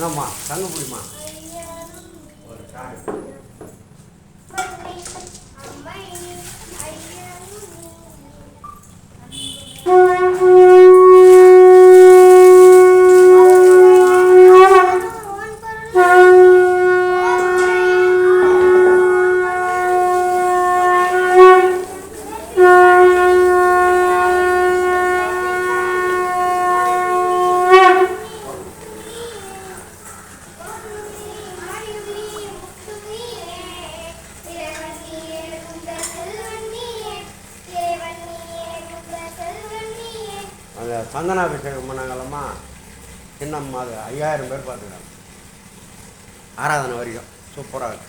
என்னம்மா கண்ணு பிடிமா ஒரு காடு அது சந்தனாபிஷேகம் பண்ணாங்கல்லம்மா சின்னம்மா அது? ஐயாயிரம் பேர் பார்த்துக்கிறாங்க ஆராதனை வரைக்கும் சூப்பராக இருக்கு.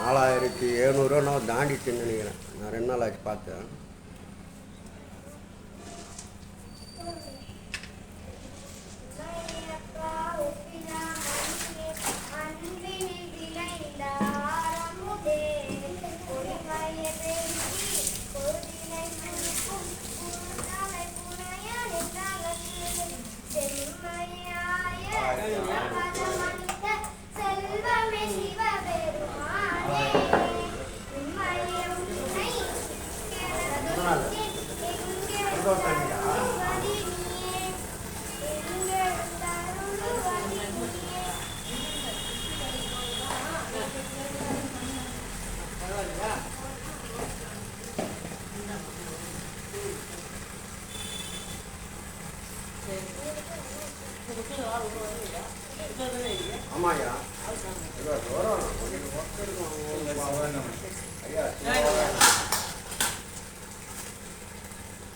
நாலாயிரத்தி எழுநூறுவா நான் தாண்டிச்சுன்னு நினைக்கிறேன். நான் ரெண்டு நாள் ஆச்சு பார்த்தேன்.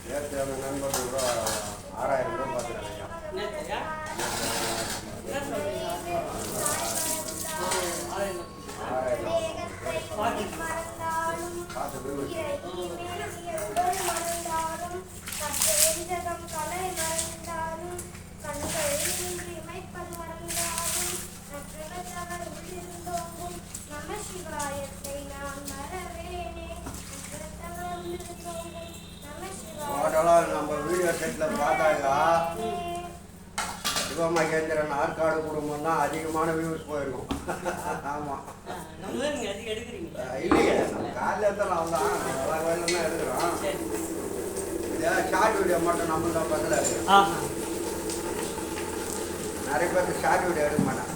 நேற்று அந்த நண்பர்கள் கூட ஆறாயிரம் ரூபாய் பார்த்துருக்காங்க டோட்டலாக நம்ம வீடியோ செட்டில் பார்த்தாக்கா சிவமகேந்திரன் ஆற்காடு குடும்பம் தான் அதிகமான வியூஸ் போயிருக்கும். ஆமாம் இல்லையே. நம்ம காலையில் எடுத்தலாம் தான் எல்லா வேலையும் தான் எடுக்கிறோம் ஷார்ட் வீடியோ மட்டும் நம்ம தான் பதில் நிறைய பேருக்கு ஷார்ட் வீடியோ எடுக்க மாட்டாங்க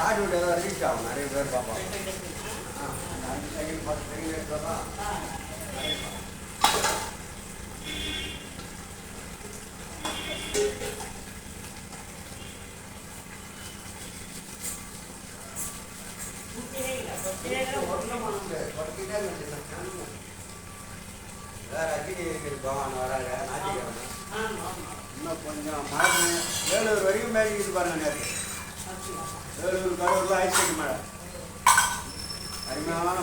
ஷார்ட் வீடியோ தான் ரீச் ஆகும் நிறைய பேர் பார்ப்பாங்க. ஆ, அஞ்சு செகண்ட் பத்து செகண்ட் எடுத்தால் ரஜினி பகவான் வராங்க ஞாயிற்றுக்கிழமை இன்னும் கொஞ்சம் மழை வேலூர் வரைக்கும் மேலே பாருங்க நேரத்தில் வேலூர் கடவுள் ஐஸ்கிரீம் மழை அருமையான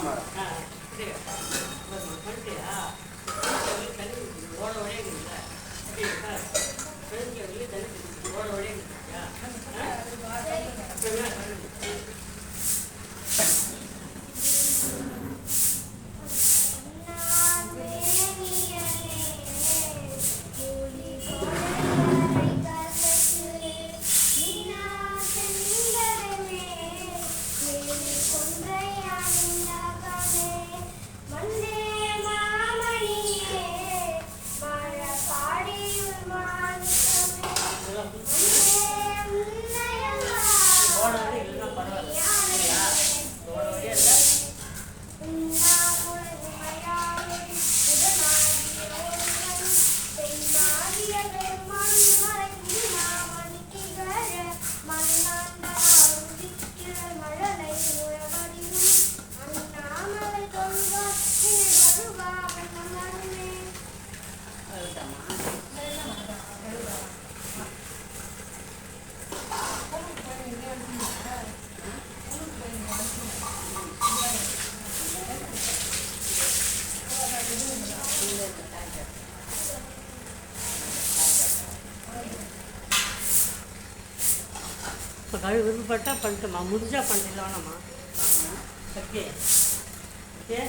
இப்போ கழு விருப்பப்பட்டால் பண்ணிட்டோம்மா முடிஞ்சால் பண்ணிடலாம்மா ஓகே. ஓகே.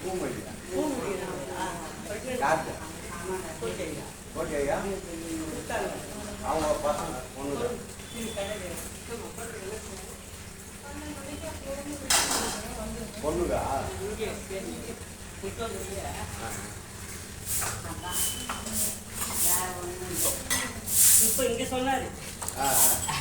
பூ முடியுதா? ஆ, யாருக்கு ஓகேயா ஓகேயா கொடுத்தாங்க அவங்க பசங்க இப்போ இங்க சொன்னாரு ஆ ஆ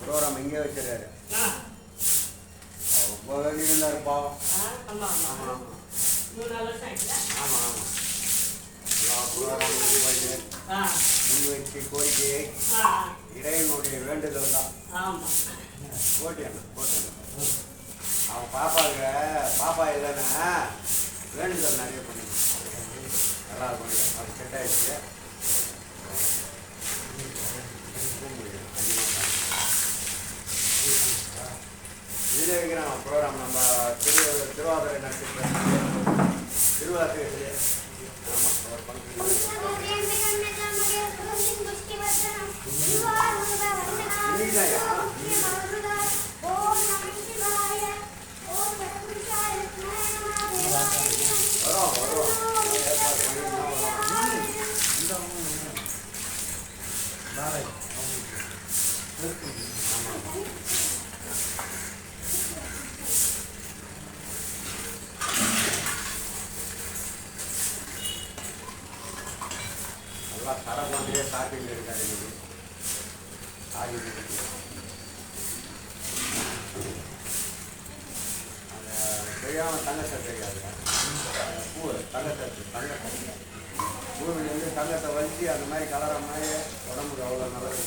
ப்ரோக்ராம் இங்கே வச்சிருக்காரு. ஆ, ஆமா வெளியிருந்தாரு பாவம் ஆ, ஆமா ஆமா. ஆமாம் மூணு ஆமாம் ஆமாம் எல்லா ப்ரோக்ராமும் போயிட்டு ஆ, முன் வச்சு கோரிக்கையை இறைவனுடைய வேண்டுதல் தான். போட்டியண்ணா போட்டியண்ணா அவன் பாப்பாவுக்கு பாப்பா இல்லைன்னா வேண்டுதல் நிறைய பண்ணி நல்லா இருக்கும் அது செட் ஆயிடுச்சு. இதில் வைக்கிறான் ப்ரோக்ராம் நம்ம திரு திருவாதிரை நட்சத்திரம் திருவாதிரை ஆமாம் தெரியாம தங்கத்தை கிடையாது பூ தங்கத்தை தங்கத்தை பூவில் வந்து தங்கத்தை வலிச்சு அந்த மாதிரி கலர மாதிரி உடம்புக்கு அவ்வளோ நல்லது.